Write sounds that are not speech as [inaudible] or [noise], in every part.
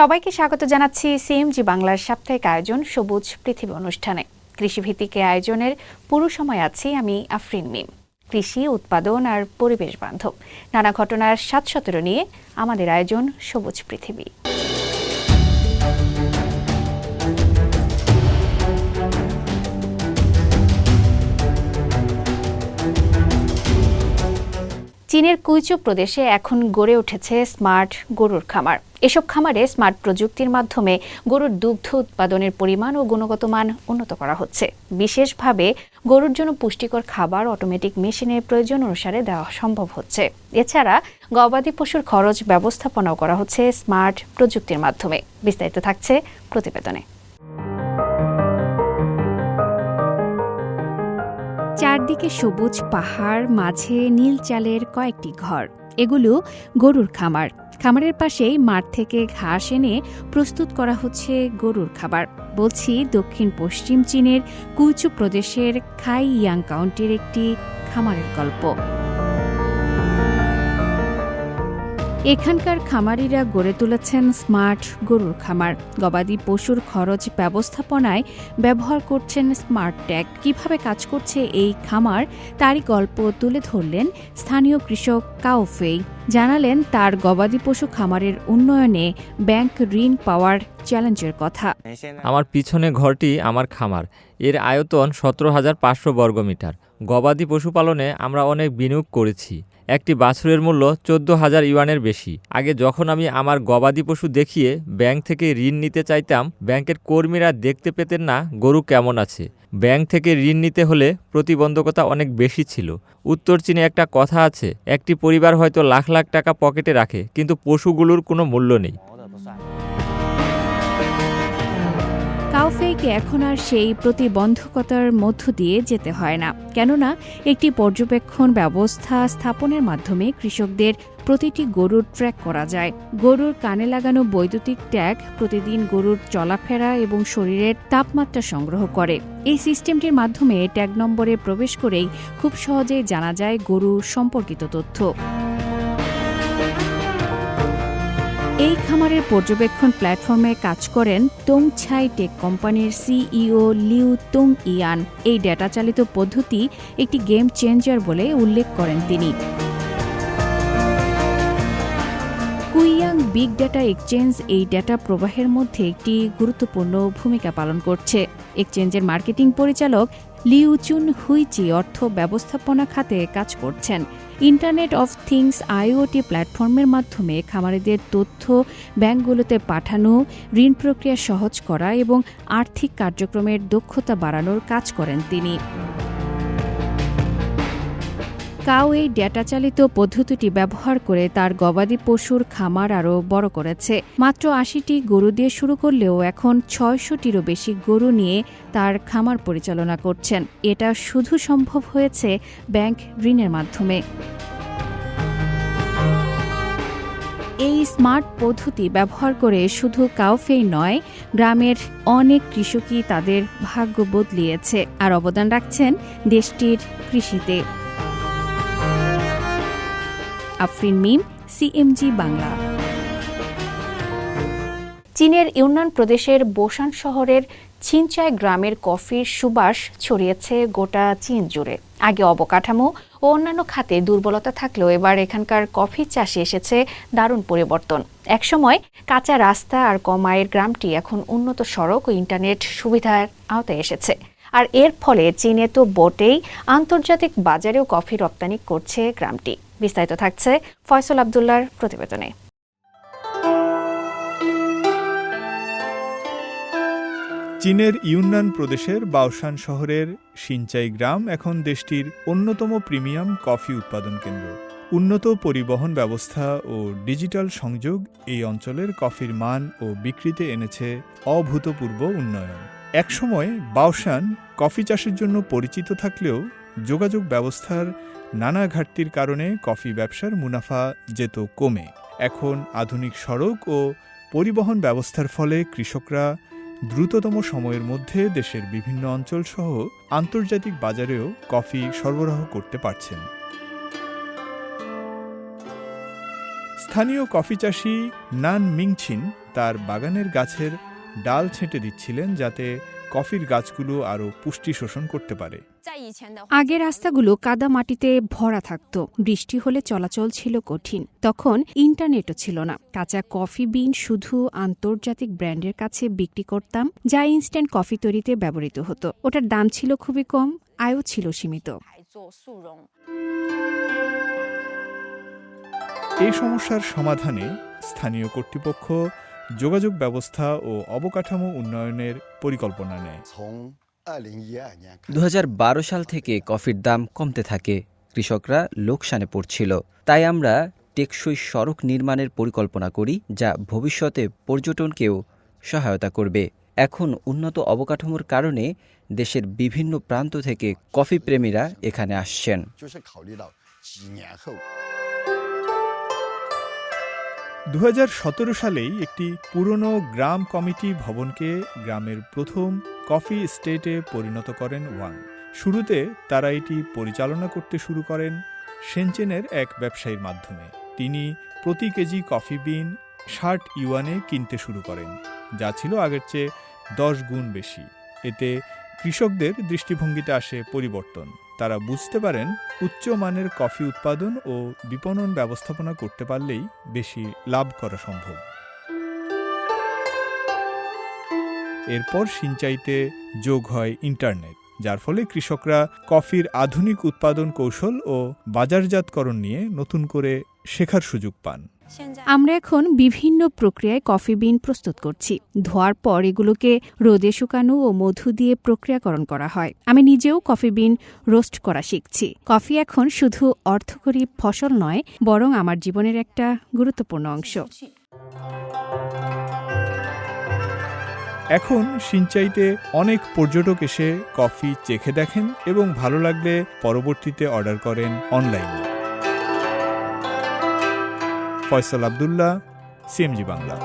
সবাইকে স্বাগত জানাচ্ছি সিএমজি বাংলার সাপ্তাহিক আয়োজন সবুজ পৃথিবী অনুষ্ঠানে। কৃষিভিত্তিক আয়োজনের পুরো সময় আছি আমি আফরিন মিম। কৃষি, উৎপাদন আর পরিবেশ বান্ধব। নানা ঘটনার সাত সতেরো নিয়ে আমাদের আয়োজন সবুজ পৃথিবী। চীনের কুইচু প্রদেশে এখন গড়ে উঠেছে স্মার্ট গরুর খামার। এসব খামারে স্মার্ট প্রযুক্তির মাধ্যমে গরুর দুগ্ধ উৎপাদনের পরিমাণ ও গুণগত মান উন্নত করা হচ্ছে। বিশেষভাবে গরুর জন্য পুষ্টিকর খাবার অটোমেটিক মেশিনের প্রয়োজন অনুসারে দেওয়া সম্ভব হচ্ছে। এছাড়া গবাদি পশুর খরচ ব্যবস্থাপনাও করা হচ্ছে স্মার্ট প্রযুক্তির মাধ্যমে। বিস্তারিত থাকছে প্রতিবেদনে। চারদিকে সবুজ পাহাড়, মাঝে নীল চালের কয়েকটি ঘর। এগুলো গরুর খামার। খামারের পাশেই মাঠ থেকে ঘাস এনে প্রস্তুত করা হচ্ছে গরুর খাবার। বলছি, দক্ষিণ পশ্চিম চীনের কুচু প্রদেশের খাই ইয়াং কাউন্টির একটি খামারের গল্প। এখানকার খামারিরা গড়ে তুলেছেন স্মার্ট গরুর খামার। গবাদি পশুর খরচ ব্যবস্থাপনায় ব্যবহার করছেন স্মার্ট ট্যাগ। কীভাবে কাজ করছে এই খামার, তারই গল্প তুলে ধরলেন স্থানীয় কৃষক কাউফেই জানালেন, তার গবাদি পশু খামারের উন্নয়নে ব্যাংক ঋণ পাওয়ার চ্যালেঞ্জের কথা। আমার পিছনে ঘরটি আমার খামার। এর আয়তন সতেরো হাজার পাঁচশো বর্গমিটার। গবাদি পশুপালনে আমরা অনেক বিনিয়োগ করেছি। একটি বাছুরের মূল্য চোদ্দ হাজার ইউয়ানের বেশি। আগে যখন আমি আমার গবাদি পশু দেখিয়ে ব্যাংক থেকে ঋণ নিতে চাইতাম, ব্যাংকের কর্মীরা দেখতে পেতেন না গরু কেমন আছে। ব্যাংক থেকে ঋণ নিতে হলে প্রতিবন্ধকতা অনেক বেশি ছিল। উত্তর চীনে একটা কথা আছে, একটি পরিবার হয়তো লাখ লাখ টাকা পকেটে রাখে, কিন্তু পশুগুলোর কোনো মূল্য নেই। কাউফেইকে এখন আর সেই প্রতিবন্ধকতার মধ্য দিয়ে যেতে হয় না। কেননা, একটি পর্যবেক্ষণ ব্যবস্থা স্থাপনের মাধ্যমে কৃষকদের প্রতিটি গরুর ট্র্যাক করা যায়। গরুর কানে লাগানো বৈদ্যুতিক ট্যাগ প্রতিদিন গরুর চলাফেরা এবং শরীরের তাপমাত্রা সংগ্রহ করে। এই সিস্টেমটির মাধ্যমে ট্যাগ নম্বরে প্রবেশ করেই খুব সহজেই জানা যায় গরু সম্পর্কিত তথ্য। এই খামারের পর্যবেক্ষণ প্ল্যাটফর্মে কাজ করেন তোং ছাই টেক কোম্পানির সিইও লিউ তোং ইয়ান। এই ডেটা চালিত পদ্ধতি একটি গেম চেঞ্জার বলে উল্লেখ করেন তিনি। কুইয়াং বিগ ডেটা এক্সচেঞ্জ এই ডেটা প্রবাহের মধ্যে একটি গুরুত্বপূর্ণ ভূমিকা পালন করছে। এক্সচেঞ্জের মার্কেটিং পরিচালক লিউচুন হুইচি অর্থ ব্যবস্থাপনা খাতে কাজ করছেন। ইন্টারনেট অফ থিংস আইওটি প্ল্যাটফর্মের মাধ্যমে খামারিদের তথ্য ব্যাংকগুলোতে পাঠানো, ঋণ প্রক্রিয়া সহজ করা এবং আর্থিক কার্যক্রমের দক্ষতা বাড়ানোর কাজ করেন তিনি। কাও এই ডেটা চালিত পদ্ধতিটি ব্যবহার করে তার গবাদি পশুর খামার আরও বড় করেছে। মাত্র আশিটি গরু দিয়ে শুরু করলেও এখন ছয়শটিরও বেশি গরু নিয়ে তার খামার পরিচালনা করছেন। এটা শুধু সম্ভব হয়েছে ব্যাংক ঋণের মাধ্যমে। এই স্মার্ট পদ্ধতি ব্যবহার করে শুধু কাউফেই নয়, গ্রামের অনেক কৃষকই তাদের ভাগ্য বদলিয়েছে। আর অবদান রাখছেন দেশটির কৃষিতে। আফরিন মিম, সিএমজি বাংলা। চীনের ইউনান প্রদেশের বোসান শহরের ছিনচাই গ্রামের কফির সুবাস ছড়িয়েছে গোটা চীন জুড়ে। আগে অবকাঠামো ও অন্যান্য খাতে দুর্বলতা থাকলেও এবার এখানকার কফি চাষে এসেছে দারুণ পরিবর্তন। একসময় কাঁচা রাস্তা আর কমায়ের গ্রামটি এখন উন্নত সড়ক ও ইন্টারনেট সুবিধার আওতায় এসেছে। আর এর ফলে চীনে তো বটেই আন্তর্জাতিক বাজারেও কফি রপ্তানি করছে গ্রামটি। বিস্তারিত থাকছে ফয়সল আবদুল্লার প্রতিবেদনে। চীনের ইউনান প্রদেশের বাওসান শহরের সিনচাই গ্রাম এখন দেশটির অন্যতম প্রিমিয়াম কফি উৎপাদন কেন্দ্র। উন্নত পরিবহন ব্যবস্থা ও ডিজিটাল সংযোগ এই অঞ্চলের কফির মান ও বিক্রিতে এনেছে অভূতপূর্ব উন্নয়ন। একসময় বাওসান কফি চাষের জন্য পরিচিত থাকলেও যোগাযোগ ব্যবস্থার নানা ঘাটতির কারণে কফি ব্যবসার মুনাফা যেত কমে। এখন আধুনিক সড়ক ও পরিবহন ব্যবস্থার ফলে কৃষকরা দ্রুততম সময়ের মধ্যে দেশের বিভিন্ন অঞ্চল সহ আন্তর্জাতিক বাজারেও কফি সরবরাহ করতে পারছেন। স্থানীয় কফি চাষি নান মিংছিন তার বাগানের গাছের ডাল ছেঁটে দিচ্ছিলেন যাতে কফির গাছগুলো আরও পুষ্টি শোষণ করতে পারে। আগে রাস্তাগুলো কাদা মাটিতে ভরা থাকত। বৃষ্টি হলে চলাচল ছিল কঠিন। তখন ইন্টারনেটও ছিল না। কাঁচা কফি বিন শুধু আন্তর্জাতিক ব্র্যান্ডের কাছে বিক্রি করতাম যা ইনস্ট্যান্ট কফি তৈরিতে ব্যবহৃত হতো। ওটার দাম ছিল খুবই কম আয়ও ছিল সীমিত। এই সমস্যার সমাধানে স্থানীয় কর্তৃপক্ষ যোগাযোগ ব্যবস্থা ও অবকাঠামো উন্নয়নের পরিকল্পনা নেয়। দু সাল থেকে কফির দাম কমতে থাকে। কৃষকরা লোকসানে পড়ছিল। তাই আমরা টেকসই সড়ক নির্মাণের পরিকল্পনা করি যা ভবিষ্যতে পর্যটনকেও সহায়তা করবে। এখন উন্নত অবকাঠামোর কারণে দেশের বিভিন্ন প্রান্ত থেকে কফি প্রেমীরা এখানে আসছেন। দু হাজার সতেরো সালেই একটি পুরনো গ্রাম কমিটি ভবনকে গ্রামের প্রথম কফি স্টেটে পরিণত করেন ওয়াং। শুরুতে তারা এটি পরিচালনা করতে শুরু করেন সেনচেনের এক ব্যবসায়ীর মাধ্যমে। তিনি প্রতি কেজি কফি বিন ষাট ইউয়ানে কিনতে শুরু করেন, যা ছিল আগের চেয়ে দশ গুণ বেশি। এতে কৃষকদের দৃষ্টিভঙ্গিতে আসে পরিবর্তন। তারা বুঝতে পারেন উচ্চ মানের কফি উৎপাদন ও বিপণন ব্যবস্থাপনা করতে পারলেই বেশি লাভ করা সম্ভব। এরপর সিঞ্চাইতে যোগ হয় ইন্টারনেট, যার ফলে কৃষকরা কফির আধুনিক উৎপাদন কৌশল ও বাজারজাতকরণ নিয়ে নতুন করে শেখার সুযোগ পান। আমরা এখন বিভিন্ন প্রক্রিয়ায় কফি বিন প্রস্তুত করছি। ধোয়ার পর এগুলোকে রোদে শুকানো ও মধু দিয়ে প্রক্রিয়াকরণ করা হয়। আমি নিজেও কফি বিন রোস্ট করা শিখছি। কফি এখন শুধু অর্থকরী ফসল নয় বরং আমার জীবনের একটা গুরুত্বপূর্ণ অংশ। এখন সিঞ্চাইতে অনেক পর্যটক এসে কফি চেখে দেখেন এবং ভালো লাগলে পরবর্তীতে অর্ডার করেন অনলাইনে। ফয়সাল আবদুল্লাহ, সিএমজি বাংলা।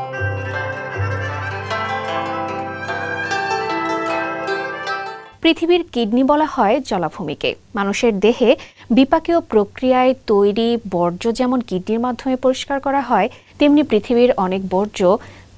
পৃথিবীর কিডনি বলা হয় জলাভূমিকে। মানুষের দেহে বিপাকীয় প্রক্রিয়ায় তৈরি বর্জ্য যেমন কিডনির মাধ্যমে পরিষ্কার করা হয়, তেমনি পৃথিবীর অনেক বর্জ্য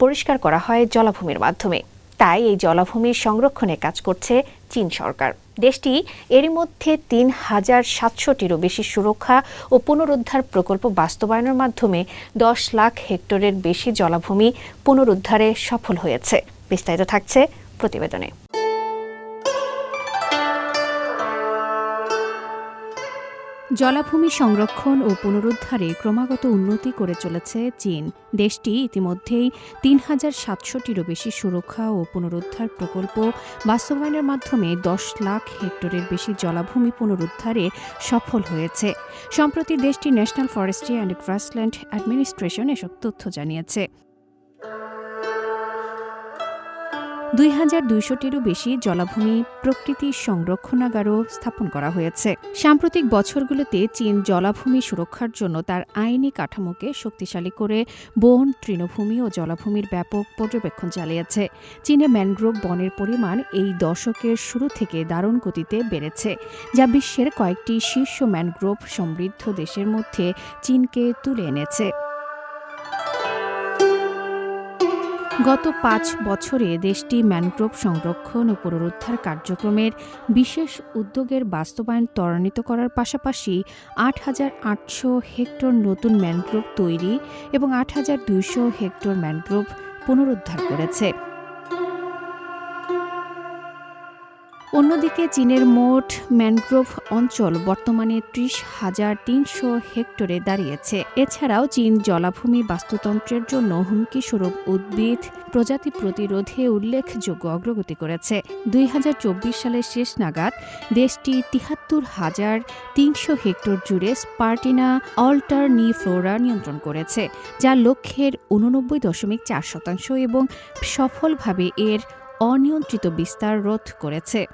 পরিষ্কার করা হয় জলাভূমির মাধ্যমে। তাই এই জলাভূমির সংরক্ষণে কাজ করছে চীন সরকার। দেশটি এর মধ্যে তিন হাজার সাতশোটিরও বেশি সুরক্ষা ও পুনরুদ্ধার প্রকল্প বাস্তবায়নের মাধ্যমে দশ লাখ হেক্টরের বেশি জলাভূমি পুনরুদ্ধারে সফল হয়েছে। বিস্তারিত থাকছে প্রতিবেদনে। জলাভূমি সংরক্ষণ ও পুনরুদ্ধারে ক্রমাগত উন্নতি করে চলেছে চীন। দেশটি ইতিমধ্যেই তিন হাজার সাতশোটিরও বেশি সুরক্ষা ও পুনরুদ্ধার প্রকল্প বাস্তবায়নের মাধ্যমে দশ লাখ হেক্টরের বেশি জলাভূমি পুনরুদ্ধারে সফল হয়েছে। সম্প্রতি দেশটির National Forestry and Grassland Administration এসব তথ্য জানিয়েছে। দুই হাজার দুইশোটিরও বেশি জলাভূমি প্রকৃতি সংরক্ষণাগারও স্থাপন করা হয়েছে। সাম্প্রতিক বছরগুলোতে চীন জলাভূমি সুরক্ষার জন্য তার আইনি কাঠামোকে শক্তিশালী করে বন, তৃণভূমি ও জলাভূমির ব্যাপক পর্যবেক্ষণ চালিয়েছে। চীনে ম্যানগ্রোভ বনের পরিমাণ এই দশকের শুরু থেকে দারুণ গতিতে বেড়েছে, যা বিশ্বের কয়েকটি শীর্ষ ম্যানগ্রোভ সমৃদ্ধ দেশের মধ্যে চীনকে তুলে এনেছে। গত পাঁচ বছরে দেশটি ম্যানগ্রোভ সংরক্ষণ ও পুনরুদ্ধার কার্যক্রমের বিশেষ উদ্যোগের বাস্তবায়ন ত্বরান্বিত করার পাশাপাশি আট হাজার আটশো হেক্টর নতুন ম্যানগ্রোভ তৈরি এবং আট হাজার দুইশো হেক্টর ম্যানগ্রোভ পুনরুদ্ধার করেছে। অন্যদিকে চীনের মোট ম্যানগ্রোভ অঞ্চল বর্তমানে ত্রিশ হাজার তিনশো হেক্টরে দাঁড়িয়েছে। এছাড়াও চীন জলাভূমি বাস্তুতন্ত্রের জন্য হুমকিস্বরূপ উদ্ভিদ প্রজাতি প্রতিরোধে উল্লেখযোগ্য অগ্রগতি করেছে। দুই হাজার চব্বিশ সালের শেষ নাগাদ দেশটি তিহাত্তর হাজার তিনশো হেক্টর জুড়ে স্পার্টিনা অল্টারনিফ্লোরা নিয়ন্ত্রণ করেছে যা লক্ষ্যের উননব্বই দশমিক চার শতাংশ এবং সফলভাবে এর অনিয়ন্ত্রিত বিস্তার রোধ করেছে।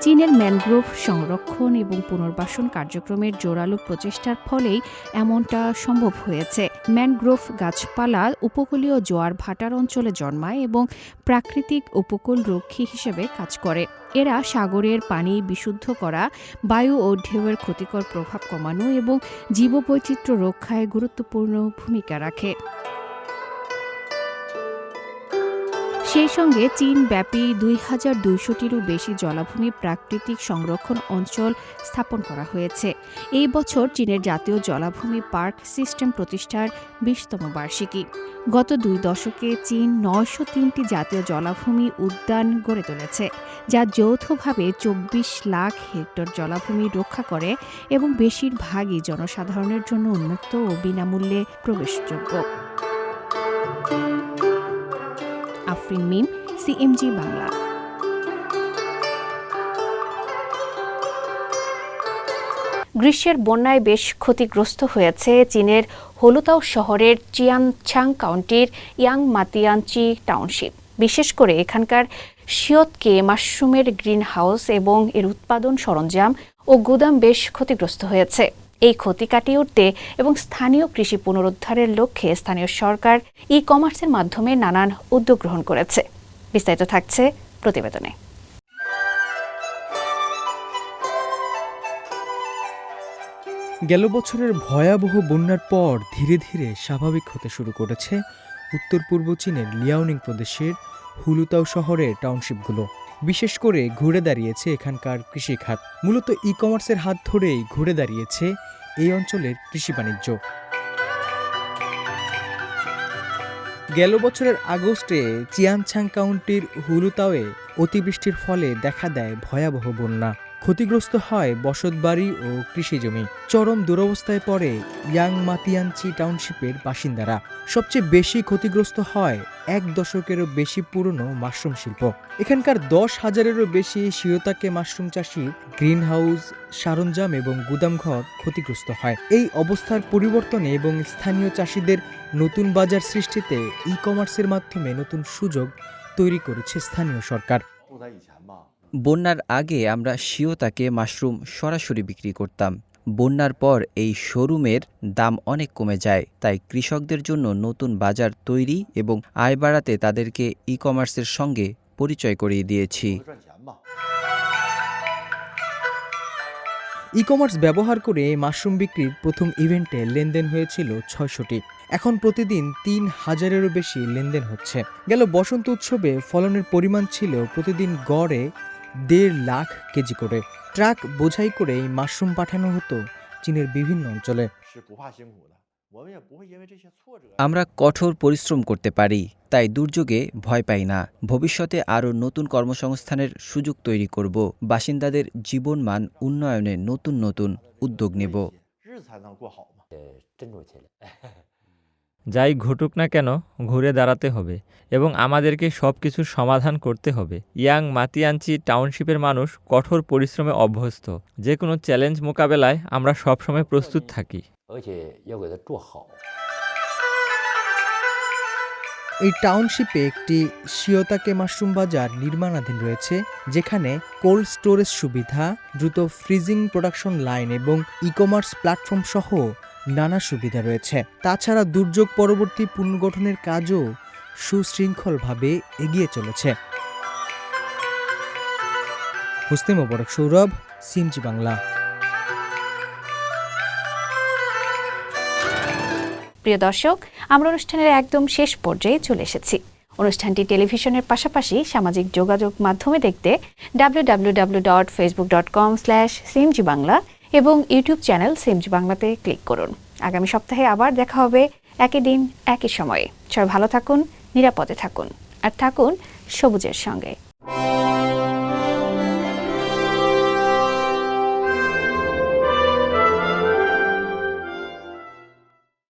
চীনের ম্যানগ্রোভ সংরক্ষণ এবং পুনর্বাসন কার্যক্রমের জোরালো প্রচেষ্টার ফলেই এমনটা সম্ভব হয়েছে। ম্যানগ্রোভ গাছপালা উপকূলীয় জোয়ার ভাটার অঞ্চলে জন্মায় এবং প্রাকৃতিক উপকূল রক্ষী হিসেবে কাজ করে। এরা সাগরের পানি বিশুদ্ধ করা, বায়ু ও ঢেউয়ের ক্ষতিকর প্রভাব কমানো এবং জীববৈচিত্র্য রক্ষায় গুরুত্বপূর্ণ ভূমিকা রাখে। সেই সঙ্গে চীন ব্যাপী দুই হাজার দুইশোটিরও বেশি জলাভূমি প্রাকৃতিক সংরক্ষণ অঞ্চল স্থাপন করা হয়েছে। এই বছর চীনের জাতীয় জলাভূমি পার্ক সিস্টেম প্রতিষ্ঠার বিশতম বার্ষিকী। গত দুই দশকে চীন নয়শো তিনটি জাতীয় জলাভূমি উদ্যান গড়ে তুলেছে, যা যৌথভাবে চব্বিশ লাখ হেক্টর জলাভূমি রক্ষা করে এবং বেশিরভাগই জনসাধারণের জন্য উন্মুক্ত ও বিনামূল্যে প্রবেশযোগ্য। আফরিন মিম সিএমজি বাংলা গ্রীষ্মের বন্যায় বেশ ক্ষতিগ্রস্ত হয়েছে চীনের হলুতাও শহরের চিয়াংছাং কাউন্টির ইয়াং মাতিয়ানচি টাউনশিপ। বিশেষ করে এখানকার শিয়তকে মাশরুমের গ্রিন হাউস এবং এর উৎপাদন সরঞ্জাম ও গুদাম বেশ ক্ষতিগ্রস্ত হয়েছে। এই ক্ষতি কাটিয়ে উঠতে এবং স্থানীয় কৃষি পুনরুদ্ধারের লক্ষ্যে স্থানীয় সরকার ই কমার্সের মাধ্যমে নানান উদ্যোগ গ্রহণ করেছে। বিস্তারিত থাকছে প্রতিবেদনে। গেল বছরের ভয়াবহ বন্যার পর ধীরে ধীরে স্বাভাবিক হতে শুরু করেছে উত্তর পূর্ব চীনের লিয়াওনিং প্রদেশের হুলুতাও শহরের টাউনশিপগুলো। বিশেষ করে ঘুরে দাঁড়িয়েছে এখানকার কৃষিখাত মূলত ই কমার্সের হাত ধরেই ঘুরে দাঁড়িয়েছে এই অঞ্চলের কৃষি বাণিজ্য। গেল বছরের আগস্টে চিয়ানছাং কাউন্টির হুলুতাওয়ে অতিবৃষ্টির ফলে দেখা দেয় ভয়াবহ বন্যা। ক্ষতিগ্রস্ত হয় বসতবাড়ি ও কৃষিজমি চরম দুরবস্থায় পড়ে ইয়াং মাতিয়াঞ্চি টাউনশিপের বাসিন্দারা। সবচেয়ে বেশি ক্ষতিগ্রস্ত হয় এক দশকেরও বেশি পুরনো মাশরুম শিল্প। এখানকার দশ হাজারেরও বেশি শিরতাকে মাশরুম চাষী গ্রিন হাউস সরঞ্জাম এবং গুদামঘর ক্ষতিগ্রস্ত হয়। এই অবস্থার পরিবর্তনে এবং স্থানীয় চাষিদের নতুন বাজার সৃষ্টিতে ই কমার্সের মাধ্যমে নতুন সুযোগ তৈরি করেছে স্থানীয় সরকার। বন্যার আগে আমরা শিওতাকে মাশরুম সরাসরি বিক্রি করতাম। বন্যার পর এই শোরুমের দাম অনেক কমে যায়, তাই কৃষকদের জন্য নতুন বাজার তৈরি এবং আয় বাড়াতে তাদেরকে ই কমার্সের সঙ্গে পরিচয় করিয়ে দিয়েছি। ই কমার্স ব্যবহার করে মাশরুম বিক্রির প্রথম ইভেন্টে লেনদেন হয়েছিল ছয়শটি। এখন প্রতিদিন তিন হাজারেরও বেশি লেনদেন হচ্ছে। গেল বসন্ত উৎসবে ফলনের পরিমাণ ছিল প্রতিদিন গড়ে দেড় লাখ কেজি করে। ট্রাক বোঝাই করে এই মাশরুম পাঠানো হতো চীনের বিভিন্ন অঞ্চলে। আমরা কঠোর পরিশ্রম করতে পারি তাই দুর্যোগে ভয় পাই না। ভবিষ্যতে আরও নতুন কর্মসংস্থানের সুযোগ তৈরি করব। বাসিন্দাদের জীবনমান উন্নয়নে নতুন নতুন উদ্যোগ নেব। [laughs] যাই ঘটুক না কেন, ঘুরে দাঁড়াতে হবে এবং আমাদেরকে সব কিছুর সমাধান করতে হবে। ইয়াং মাতিয়াঞ্চি টাউনশিপের মানুষ কঠোর পরিশ্রমে অভ্যস্ত। যে কোনো চ্যালেঞ্জ মোকাবেলায় আমরা সবসময় প্রস্তুত থাকি। এই টাউনশিপে একটি শিওতাকে মাশরুম বাজার নির্মাণাধীন রয়েছে, যেখানে কোল্ড স্টোরেজ সুবিধা, দ্রুত ফ্রিজিং প্রোডাকশন লাইন এবং ই কমার্স প্ল্যাটফর্ম সহ নানা সুবিধা রয়েছে। তাছাড়া দুর্যোগ পরবর্তী পুনর্গঠনের কাজও সুশৃঙ্খলভাবে এগিয়ে চলেছে। হুসনে মোবারক, সৌরভ সিমজি বাংলা। প্রিয় দর্শক, আমরা অনুষ্ঠানের একদম শেষ পর্যায়ে চলে এসেছি। অনুষ্ঠানটি টেলিভিশনের পাশাপাশি সামাজিক যোগাযোগ মাধ্যমে দেখতে W dot Facebook dot com slash CMG Bangla এবং ইউটিউব চ্যানেল সিমজ বাংলাতে ক্লিক করুন। আগামী সপ্তাহে আবার দেখা হবে একই দিন, একই সময়ে। সবাই ভালো থাকুন, নিরাপদে থাকুন। আর থাকুন সবুজের সঙ্গে।